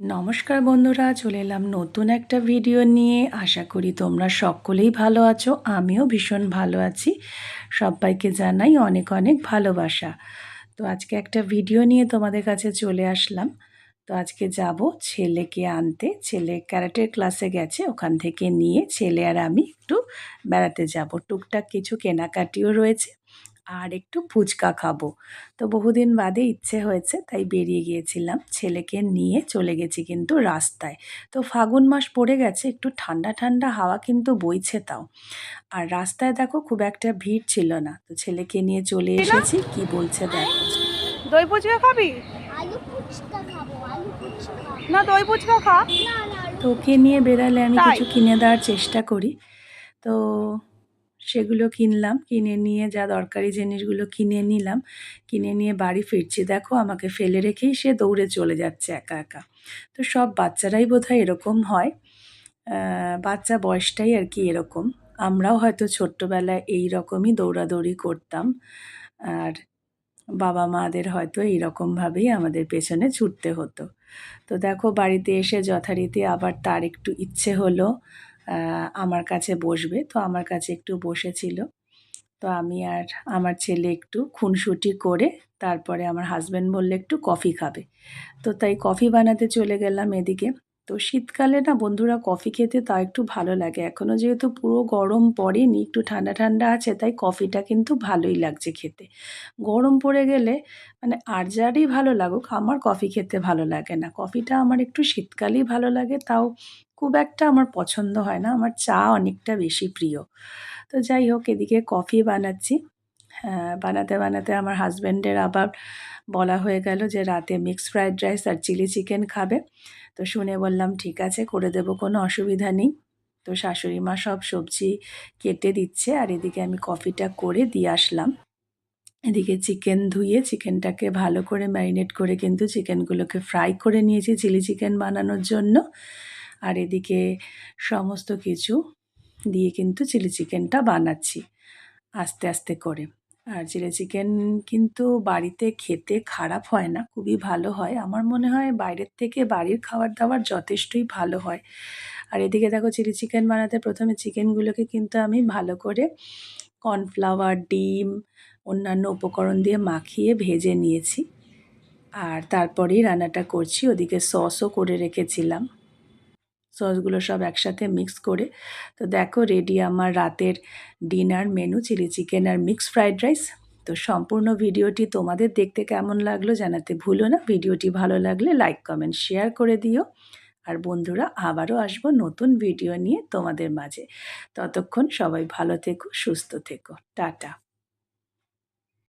নমস্কার বন্ধুরা, চলে এলাম নতুন একটা ভিডিও নিয়ে। আশা করি তোমরা সকলেই ভালো আছো, আমিও ভীষণ ভালো আছি। সবাইকে জানাই অনেক অনেক ভালোবাসা। তো আজকে একটা ভিডিও নিয়ে তোমাদের কাছে চলে আসলাম। তো আজকে যাব ছেলেকে আনতে। ছেলে ক্যারাটের ক্লাসে গেছে, ওখান থেকে নিয়ে ছেলে আর আমি একটু বেড়াতে যাব। টুকটাক কিছু কেনাকাটিও রয়েছে। আর একটু ফুচকা খাব। তো বহুদিন বাদে ইচ্ছে হয়েছে তাই বেরিয়ে গিয়েছিলাম। ছেলেকে নিয়ে চলে গেছি কিন্তু রাস্তায়। তো ফাগুন মাস পড়ে গেছে একটু ঠান্ডা ঠান্ডা হাওয়া কিন্তু বইছে তাও। আর রাস্তায় দেখো খুব একটা ভিড় ছিল না। তো ছেলেকে নিয়ে চলে এসেছি কি বলছে দেখো। দই ফুচকা খাবি? আলু ফুচকা খাব আলু ফুচকা না দই ফুচকা খা। না না তো ওকে নিয়ে বেরালে আমি? কিছু কিনে দেওয়ার চেষ্টা করি। তো সেগুলো কিনলাম, কিনে নিয়ে যা দরকারি জিনিসগুলো কিনে নিলাম, কিনে নিয়ে বাড়ি ফিরছি। দেখো আমাকে ফেলে রেখেই সে দৌড়ে চলে যাচ্ছে একা একা। তো সব বাচ্চারাই বোধহয় এরকম হয়। বাচ্চা বয়সটাই আর কি এরকম। আমরাও হয়তো ছোট্টবেলায় এই রকমই দৌড়াদৌড়ি করতাম। আর বাবা মাদের হয়তো এইরকমভাবেই আমাদের পেছনে ছুটতে হতো। তো দেখো বাড়িতে এসে যথারীতি আবার তার একটু ইচ্ছে হলো। আমার কাছে বসবে। তো আমার কাছে একটু বসেছিল। তো আমি আর আমার ছেলে একটু খুনসুটি করে তারপরে আমার হাজব্যান্ড বললে, একটু কফি খাবে। তো তাই কফি বানাতে চলে গেলাম এদিকে। তো শীতকালে না বন্ধুরা কফি খেতে তা একটু ভালো লাগে। এখনও যেহেতু পুরো গরম পড়েনি, একটু ঠান্ডা ঠান্ডা আছে, তাই কফিটা কিন্তু ভালোই লাগছে খেতে। গরম পড়ে গেলে মানে আর যারই ভালো লাগুক, আমার কফি খেতে ভালো লাগে না। কফিটা আমার একটু শীতকালেই ভালো লাগে, তাও খুব একটা আমার পছন্দ হয় না, আমার চা অনেকটা বেশি প্রিয়। তো যাই হোক, এদিকে কফি বানাচ্ছি। বানাতে বানাতে আমার হাজব্যান্ডের আবার বলা হয়ে গেল যে রাতে মিক্স ফ্রাইড রাইস আর চিলি চিকেন খাবে। তো শুনে বললাম, ঠিক আছে, করে দেবো, কোনো অসুবিধা নেই। তো শাশুড়ি মা সব সবজি কেটে দিচ্ছে আর এদিকে আমি কফিটা করে দিয়ে আসলাম। এদিকে চিকেন ধুয়ে চিকেনটাকে ভালো করে ম্যারিনেট করে কিন্তু চিকেনগুলোকে ফ্রাই করে নিয়েছি চিলি চিকেন বানানোর জন্য। আর এদিকে সমস্ত কিছু দিয়ে কিন্তু চিলি চিকেনটা বানাচ্ছি, আস্তে আস্তে করে। আর চিলি চিকেন কিন্তু বাড়িতে খেতে খারাপ হয় না, খুবই ভালো হয়। আমার মনে হয় বাইরের থেকে বাড়ির খাবার দাবার যথেষ্টই ভালো হয়। আর এদিকে দেখো চিলি চিকেন বানাতে প্রথমে চিকেনগুলোকে কিন্তু আমি ভালো করে কর্নফ্লাওয়ার, ডিম, অন্যান্য উপকরণ দিয়ে মাখিয়ে ভেজে নিয়েছি। আর তারপরেই রান্নাটা করছি, ওদিকে সসও করে রেখেছিলাম। সসগুলো সব একসাথে মিক্স করে। তো দেখো রেডি আমার রাতের ডিনার মেনু চিলি চিকেন আর মিক্স ফ্রাইড রাইস তো সম্পূর্ণ ভিডিওটি তোমাদের দেখতে কেমন লাগল জানাতে ভুলো না। ভিডিওটি ভালো লাগলে লাইক কমেন্ট শেয়ার করে দিও। আর বন্ধুরা, আবারও আসব নতুন ভিডিও নিয়ে তোমাদের মাঝে। ততক্ষণ সবাই ভালো থেকো, সুস্থ থেকো। টাটা।